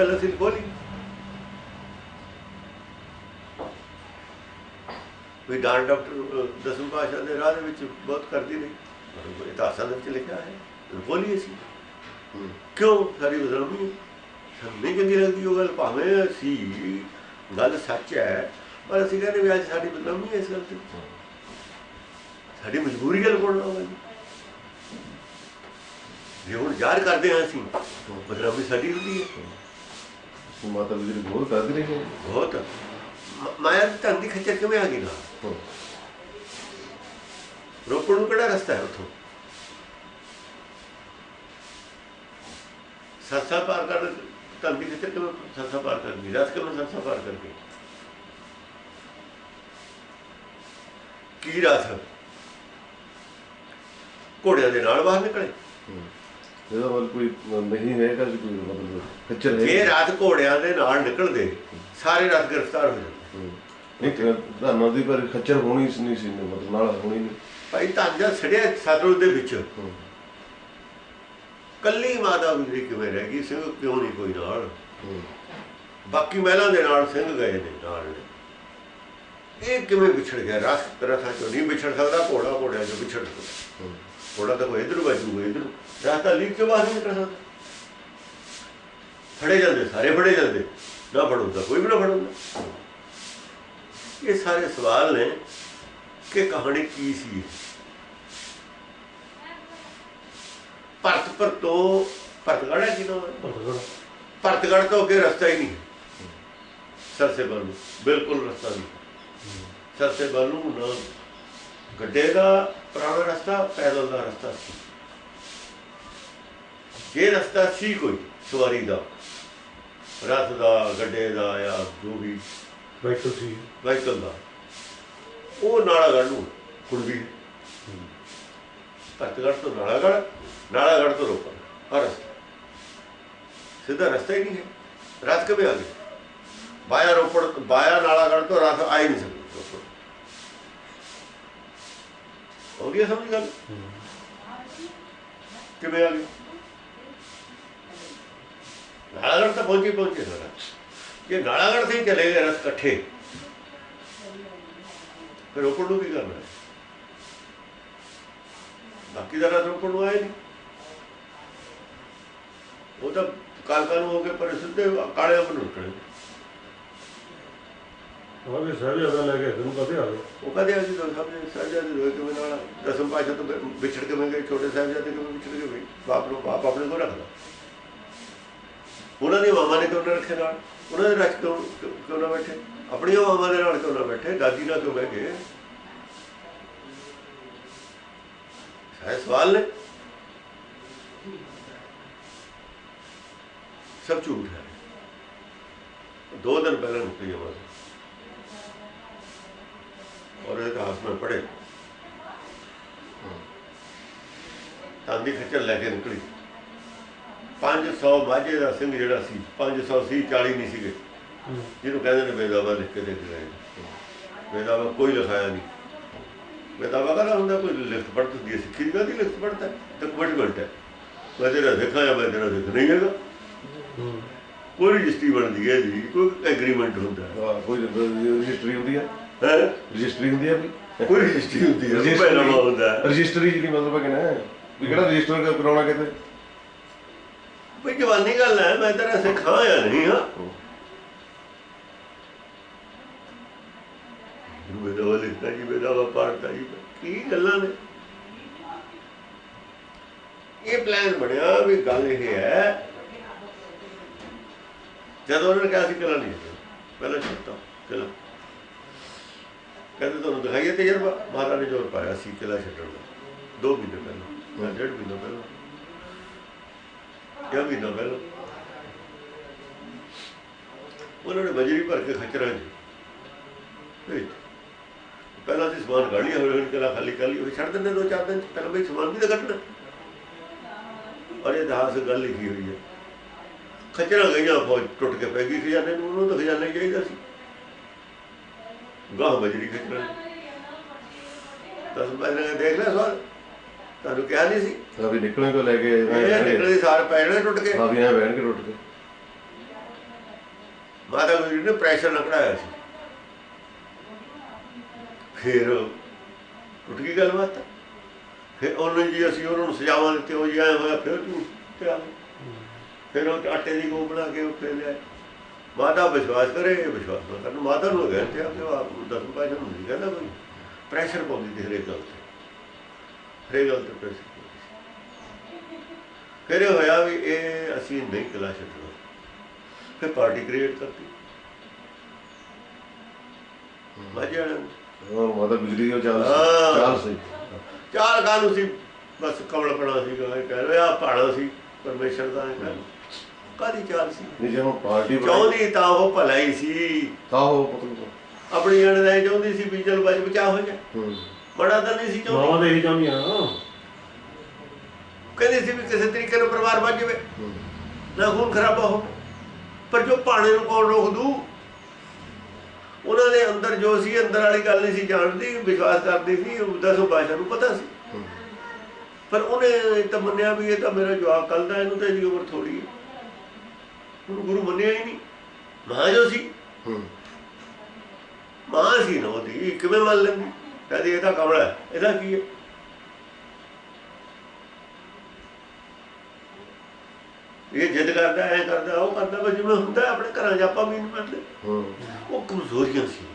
ਗੱਲ ਅਸੀਂ ਵੀ don doctor ਦਸਮ ਭਾਸ਼ਾ ਦੇ ਰਾਹ ਦੇ ਵਿੱਚ ਬਹੁਤ ਕਰਦੀ ਰਹੀ। ਇਤਿਹਾਸਾਂ ਦੇ ਵਿੱਚ ਲਿਖਿਆ ਹੈ। ਬੋਲੀ ਅਸੀਂ। ਕਿਉਂ ਸਾਰੀ ਬਦਲਮੀ ਨਹੀਂ ਚੰਗੀ ਲੱਗਦੀ ਉਹ ਗੱਲ? ਭਾਵੇਂ ਅਸੀਂ, ਗੱਲ ਸੱਚ ਹੈ, ਪਰ ਅਸੀਂ ਕਹਿੰਦੇ ਵੀ ਅੱਜ ਸਾਡੀ ਬਦਨਾਮੀ ਇਸ ਗੱਲ ਤੇ। ਸਾਡੀ ਮਜਬੂਰੀ ਗੱਲ ਲਗਾਉਣਾ ਹੋਵੇ ਜੇ। ਹੁਣ ਜ਼ਾਹਰ ਕਰਦੇ ਹਾਂ ਅਸੀਂ ਬਦਨਾਮੀ ਸਾਡੀ ਹੁੰਦੀ ਹੈ। ਮਾਤਾ ਜੀ ਦੀ ਬਹੁਤ ਕਰਦੀ ਰਹੀ ਹੈ ਬਹੁਤ। ਮ- ਮਾਇਆ ਦੀ ਧਨ ਦੀ ਖੱਚਰ ਕਿਵੇਂ ਆ ਗਈ ਨਾ ਹਾਂ। ਰੋਪੜ ਨੂੰ ਕਿਹੜਾ ਰਸਤਾ ਹੈ ਉੱਥੋਂ? ਸਰਸਾ ਪਾਰ ਕਰ ਦੀ ਖੱਚਰ ਕਿਵੇਂ ਸਰਸਾ ਪਾਰ ਕਰ ਗਈ ਰਸ ਕਿਵੇਂ ਸਰਸਾ ਪਾਰ ਕਰ ਗਈ ਕੀ ਰਸ? ਘੋੜਿਆਂ ਦੇ ਨਾਲ ਬਾਹਰ ਨਿਕਲੇ? ਇਹਦਾ ਮਤਲਬ ਕੋਈ ਨਹੀਂ ਹੈਗਾ ਜੀ ਕੋਈ ਮਤਲਬ। ਖੱਚਰ ਹੈ ਰਾਤ ਘੋੜਿਆਂ ਦੇ ਨਾਲ ਨਿਕਲਦੇ ਸਾਰੇ ਰਾਤ ਗ੍ਰਿਫਤਾਰ ਹੋ ਜਾਂਦੇ। ਨਹੀਂ ਧਾਨਾਂ ਦੀ ਪਰ ਖੱਚਰ ਹੋਣੀ ਸੀ ਨਹੀਂ ਸੀ ਮਤਲਬ ਨਾਲ ਹੋਣੀ ਨਹੀਂ। ਭਾਈ ਧੰਜਾ ਛੜਿਆ ਸਤਲੁਜ ਦੇ ਵਿੱਚ। ਕੱਲੀ ਮਾਤਾ ਗੁਜਰੀ ਕਿਵੇਂ ਰਹਿ ਗਈ? ਸਿੰਘ ਕਿਉਂ ਨਹੀਂ ਕੋਈ ਨਾਲ। ਬਾਕੀ ਮਹਿਲਾਂ ਦੇ ਨਾਲ ਸਿੰਘ ਗਏ ਨੇ ਨਾਲ ਇਹ ਕਿਵੇਂ ਵਿਛੜ ਗਿਆ? ਰਸ ਰਥਾਂ ਚੋਂ ਨਹੀਂ ਵਿਛੜ ਸਕਦਾ ਘੋੜਾ ਘੋੜਿਆਂ ਚੋਂ ਵਿਛੜ ਸਕਦਾ। ਕੋਈ ਇਧਰ ਵੱਜੂਗਾ ਇਧਰ ਰਸਤਾ ਲੀਕ ਕੇ ਬਾਹਰ ਨਹੀਂ ਨਿਕਲ ਸਕਦਾ ਫੜੇ ਜਾਂਦੇ ਸਾਰੇ ਫੜੇ ਜਾਂਦੇ ਨਾ ਫੜੂਗਾ ਕੋਈ ਵੀ ਨਾ ਫੜੂਗਾ ਇਹ ਸਾਰੇ ਸਵਾਲ ਨੇ ਕਿ ਕਹਾਣੀ ਕੀ ਸੀ ਭਰਤ ਪਰ ਤੋਂ ਭਰਤਗੜ੍ਹ ਹੈ ਕਿਨੋਂ ਭਰਤਗੜ੍ਹ ਤੋਂ ਅੱਗੇ ਰਸਤਾ ਹੀ ਨਹੀਂ ਸਰਸੇ ਬੰਨੂ ਬਿਲਕੁਲ ਰਸਤਾ ਨਹੀਂ ਸਰਸੇ ਬੰਨੂ ਨਾ ਗੱਡੇ ਦਾ ਪੁਰਾਣਾ ਰਸਤਾ ਪੈਦਲ ਦਾ ਰਸਤਾ ਸੀ। ਜੇ ਰਸਤਾ ਸੀ ਕੋਈ ਸਵਾਰੀ ਦਾ ਰਥ ਦਾ ਗੱਡੇ ਦਾ ਜਾਂ ਜੋ ਵੀ ਵੈਕਟਰ ਸੀ। ਵਾਹੀਕਲ ਦਾ ਉਹ ਨਾਲਾਗੜ੍ਹ ਨੂੰ ਕੁੜਵੀ ਭਰਤਗੜ੍ਹ ਤੋਂ ਨਾਲਾਗੜ੍ਹ ਨਾਲਾਗੜ੍ਹ ਤੋਂ ਰੋਪੜ ਹਰ ਸਿੱਧਾ ਰਸਤਾ ਹੀ ਨਹੀਂ ਹੈ। ਰਥ ਕਿਵੇਂ ਆ ਗਏ ਬਾਇਆ ਰੋਪੜ ਬਾਇਆ ਨਾਲਾਗੜ੍ਹ ਤੋਂ ਰਥ ਆ ਹੀ ਨਹੀਂ ਸਕਦੇ। ਰੋਪੜ ਸਮਝ ਗੱਲ? ਕਿਵੇਂ ਆ ਗਈ? ਨਾਲਾਗੜ੍ਹ ਤਾਂ ਪਹੁੰਚੇ ਪਹੁੰਚੇ ਸਾਰਾ ਜੇ ਨਾਲਾਗੜ੍ਹ ਤੇ ਚਲੇ ਗਏ ਰਸ ਇਕੱਠੇ, ਫਿਰ ਰੋਪੜ ਨੂੰ ਕੀ ਕਰਨਾ ਬਾਕੀ ਦਾ ਰਸ ਰੋਕਣ ਨੂੰ ਆਏ ਨਹੀਂ। ਉਹ ਤਾਂ ਕਾਲਕਾ ਨੂੰ ਹੋ ਕੇ ਪਰ ਸਿੱਧੇ ਕਾਲੇ ਬਣ ਉੱਠਣੇ ਉਹ ਵੀ ਸਾਰੇ ਲੈ ਕੇ ਤੈਨੂੰ ਕਦੇ ਆ ਗਏ ਉਹ ਕਹਦੇ ਅਸੀਂ ਤਾਂ ਸਭ ਸਾਹਿਬਜ਼ਾਦੇ ਹੋਏ ਕਿਵੇਂ ਨਾਲ, ਦਸਮ ਪਾਸ਼ਾ ਤੋਂ ਵਿਛੜ ਕੇ ਗਏ, ਛੋਟੇ ਸਾਹਿਬਜ਼ਾਦੇ ਕਿਵੇਂ ਵਿਛੜ ਕੇ ਗਏ ਬਾਪ ਨੂੰ, ਬਾਪ ਆਪਣੇ ਕੋਲ ਰੱਖਦਾ ਉਹਨਾਂ ਦੀ ਮਾਮਾ ਨੇ ਕਿਉਂ ਨਾ ਰੱਖੇ ਨਾਲ? ਉਹਨਾਂ ਦੇ ਰੱਖ ਕਿਉਂ, ਕਿਉਂ- ਨਾ ਬੈਠੇ? ਆਪਣੀਆਂ ਮਾਮਾ ਦੇ ਨਾਲ ਕਿਉਂ ਨਾ ਬੈਠੇ? ਦਾਦੀ ਨਾਲ ਕਿਉਂ ਬਹਿ ਗਏ? ਸਾਰੇ ਸਵਾਲ ਨੇ। ਸਭ ਝੂਠ ਹੈ। ਦੋ ਦਿਨ ਪਹਿਲਾਂ ਨਿਕਲੀ ਆਵਾਜ਼। और इतिहास में पढ़े ਤਾਂਦੀ ਖੱਚਰ ਲੈ ਕੇ ਨਿਕਲੀ 500 ਮਾਝੇ ਦਾ ਸਿੰਘ ਜਿਹੜਾ ਸੀ 500 ਸੀ 40 ਨਹੀਂ ਸੀਗੇ ਜਿਹਨੂੰ ਕਹਿੰਦੇ ਨੇ ਬੇਦਾਵਾ ਲਿਖ ਕੇ ਦੇ ਕੇ ਗਏ ਬੇਦਾਵਾ ਕੋਈ ਲਿਖਾਇਆ ਨਹੀਂ ਬੇਦਾਵਾ ਕਹਦਾ ਹੁੰਦਾ ਕੋਈ ਲਿਖਤ ਪੜਤ ਹੁੰਦੀ ਹੈ ਸਿੱਖੀ ਦੀ ਕਾਹਦੀ ਲਿਖਤ ਪੜਤ ਹੈ ਤੇ ਕਮਿਟਮੈਂਟ ਹੈ ਮੈਂ ਤੇਰਾ ਦੇਖਾਇਆ ਮੈਂ ਤੇਰਾ ਦੇਖ ਨਹੀਂ ਹੈਗਾ ਕੋਈ ਰਜਿਸਟਰੀ ਬਣਦੀ ਹੈ ਜੀ ਕੋਈ ਐਗਰੀਮੈਂਟ ਹੁੰਦਾ ਹੈ ਹਾਂ, ਕੋਈ ਰਜਿਸਟਰੀ ਹੁੰਦੀ ਹੈ ਹੈਂ? ਰਜਿਸਟਰੀ ਹੁੰਦੀ ਹੈ ਵੀ? ਕੋਈ ਰਜਿਸਟਰੀ ਹੁੰਦੀ ਹੈ ਪਹਿਲਾਂ ਹੁੰਦਾ। ਹੈ ਰਜਿਸਟਰੀ ਜਿਹੜੀ ਮਤਲਬ ਹੈ ਕਿ ਨਾ? ਵੀ ਕਿਹੜਾ ਰਜਿਸਟਰ ਕਰਾਉਣਾ ਕਿਤੇ? ਵੀ ਜਵਾਨੀ ਗੱਲ ਹੈ ਮੈਂ ਨਹੀਂ ਹਾਂ। ਬੇਦਾਵਾ ਲਿਖਦਾ ਜੀ ਬੇਦਾਵਾ ਪੜਦਾ ਜੀ ਕੀ ਗੱਲਾਂ ਨੇ? ਇਹ ਪਲਾਨ ਬਣਿਆ ਵੀ ਗੱਲ ਇਹ ਹੈ ਜਦੋਂ ਉਹਨਾਂ ਨੇ ਕਿਹਾ ਸੀ ਨਹੀਂ ਛੱਡਣਾ, ਪਹਿਲਾਂ ਛੱਡਤਾ ਕਿਲਾ ਕਹਿੰਦੇ ਤੁਹਾਨੂੰ ਦਿਖਾਈਏ ਤਜਰਬਾ ਮਹਾਰਾਜ ਨੇ ਜ਼ੋਰ ਪਾਇਆ ਸੀ ਕਿਲਾ ਛੱਡਣ ਦਾ। ਦੋ ਮਹੀਨੇ ਪਹਿਲਾਂ ਜਾਂ ਡੇਢ ਮਹੀਨੇ ਪਹਿਲਾਂ। ਕਿਆ ਮਹੀਨਾ ਪਹਿਲਾਂ। ਉਹਨਾਂ ਨੇ ਬਜਰੀ ਭਰ ਕੇ ਖਚਰਾਂ ਜੀ। ਪਹਿਲਾਂ ਅਸੀਂ ਸਮਾਨ ਕੱਢ ਲਿਆ ਹੋਇਆ ਕਿਲਾ ਖਾਲੀ ਕਰ ਲਈ ਉਹ ਛੱਡ ਦਿੰਦੇ ਦੋ ਚਾਰ ਦਿਨ ਪਹਿਲਾਂ ਬਈ ਸਮਾਨ ਵੀ ਤਾਂ ਕੱਢਣਾ ਔਰ ਇਹ ਇਤਿਹਾਸ ਗੱਲ ਲਿਖੀ ਹੋਈ ਹੈ। ਖਚਰਾਂ ਗਈਆਂ ਫੌਜ ਟੁੱਟ ਕੇ ਪੈ ਗਈ ਖਜ਼ਾਨੇ ਨੂੰ ਉਹਨੂੰ ਤਾਂ ਖਜ਼ਾਨਾ ਚਾਹੀਦਾ ਸੀ। ਗਾਹ ਬਜਰੀ ਖਚਰਾਂ ਤਾਂ ਮੈਂ ਦੇਖ ਲਿਆ ਸਵਾਲ ਤੁਹਾਨੂੰ ਕਿਹਾ ਨਹੀਂ ਸੀ। ਤਾਂ ਵੀ ਨਿਕਲਣ ਤੋਂ ਲੈ ਕੇ ਇਹ ਨਿਕਲੇ ਸਾਰ ਪੈ ਜਾਣੇ ਟੁੱਟ ਕੇ ਹਾਂ ਵੀ ਐ ਬਹਿਣ ਕੇ ਟੁੱਟ ਕੇ ਮਾਤਾ ਗੁਜਰੀ ਨੇ ਪ੍ਰੈਸ਼ਰ ਨਾਲ ਕਢਾਇਆ ਸੀ। ਫਿਰ ਟੁੱਟ ਗਈ ਗੱਲ ਬਾਤ ਫਿਰ ਉਹਨਾਂ ਜੀ ਅਸੀਂ ਉਹਨਾਂ ਨੂੰ ਸਜ਼ਾਵਾਂ ਦਿੱਤੇ ਉਹ ਜੀ ਆਇਆ ਹੋਇਆ ਫਿਰ ਝੂਠ ਤੇ ਆ ਗਏ। ਫਿਰ ਉਹ ਆਟੇ ਦੀ ਗੋ ਬਣਾ ਕੇ ਫੇਰ ਲਿਆ ਮਾਤਾ ਵਿਸ਼ਵਾਸ ਕਰੇ ਇਹ ਵਿਸ਼ਵਾਸ ਨਾ ਕਰਨ। ਮਾਤਾ ਨੂੰ ਕਹਿੰਦੇ ਤੇ ਆ ਕਿ ਉਹ ਆਪ ਨੂੰ ਦਸ ਪਾਸ਼ਾ ਨੂੰ ਨਹੀਂ ਕਹਿੰਦਾ ਕੋਈ। ਪ੍ਰੈਸ਼ਰ ਪਾਉਂਦੀ ਤੇ ਹਰੇਕ ਗੱਲ ਤੇ। ਹਰੇਕ ਗੱਲ ਤੇ ਪ੍ਰੈਸ਼ਰ ਫਿਰ ਹੋਇਆ ਵੀ ਇਹ ਅਸੀਂ ਨਹੀਂ ਕਲਾ ਛੱਡਣਾ। ਫਿਰ ਪਾਰਟੀ ਕ੍ਰੀਏਟ ਕਰਤੀ। ਮਜਾ ਉਹ ਮਾਤਾ ਦੀ ਉਹ ਚਾਲ। ਸੀ। ਚਾਲ ਸੀ। ਚਾਰ ਕਾਨੂੰ ਸੀ? ਬਸ ਕਮਲ ਪਣਾ ਸੀ ਕਹਿ ਰਿਹਾ ਪਾਣਾ ਸੀ। ਪਰਮੇਸ਼ਰ ਦਾ ਹੈ ਕਾਦੀ ਚਾਲ ਸੀ? ਨਹੀਂ ਜੇ ਹੁਣ ਪਾਰਟੀ ਚਾਹੁੰਦੀ ਤਾਂ ਉਹ ਭਲਾਈ ਸੀ। ਤਾਂ ਉਹ ਪਤਾ ਆਪਣੀ ਜਣ ਦਾ ਚਾਹੁੰਦੀ ਸੀ ਵੀ ਚਲ ਬਚ ਬਚਾ ਹੋ ਜਾ। ਬੜਾ ਤਾਂ ਨਹੀਂ ਸੀ ਚਾਹੁੰਦੀ। ਮਾਵਾਂ ਦੇ ਹੀ ਚਾਹੁੰਦੀਆਂ ਕਹਿੰਦੀ ਸੀ ਵੀ ਕਿਸੇ ਤਰੀਕੇ ਨਾਲ ਪਰਿਵਾਰ ਬਚ ਜਾਵੇ। ਨਾ ਖੂਨ ਖਰਾਬਾ ਹੋ ਪਰ ਜੋ ਪਾਣੇ ਨੂੰ ਕੌਣ ਰੋਕ ਦੂ? ਉਹਨਾਂ ਦੇ ਅੰਦਰ ਜੋ ਸੀ ਅੰਦਰ ਵਾਲੀ ਗੱਲ ਨਹੀਂ ਸੀ ਜਾਣਦੀ ਵਿਸ਼ਵਾਸ ਕਰਦੀ ਸੀ ਉਹ ਦਸੋਂ ਬਾਸ਼ਾ ਨੂੰ ਪਤਾ ਸੀ। ਪਰ ਉਹਨੇ ਤਾਂ ਮੰਨਿਆ ਵੀ ਇਹ ਤਾਂ ਮੇਰਾ ਜਵਾਬ ਕੱਲ ਦਾ ਇਹਨੂੰ ਤਾਂ ਇਹਦੀ ਉਮਰ ਥੋੜੀ ਹੈ। ਉਹਨੂੰ ਗੁਰੂ ਮੰਨਿਆ ਹੀ ਨਹੀਂ। ਮਾਂ ਜੋ ਸੀ ਮਾਂ ਸੀ ਨਾ ਉਹਦੀ ਕਿਵੇਂ ਮੰਨ ਲੈਂਦੀ? ਤਾਂ ਕਮਲਾ ਹੈ। ਇਹਦਾ ਕੀ ਹੈ? ਇਹ ਜਿੱਦ ਕਰਦਾ ਐ ਕਰਦਾ ਉਹ ਕਰਦਾ ਬਸ ਜਿਵੇਂ ਹੁੰਦਾ ਆਪਣੇ ਘਰਾਂ 'ਚ ਆਪਾਂ ਵੀ ਨਹੀਂ ਮੰਨਦੇ। ਉਹ ਕਮਜ਼ੋਰੀਆਂ ਸੀ।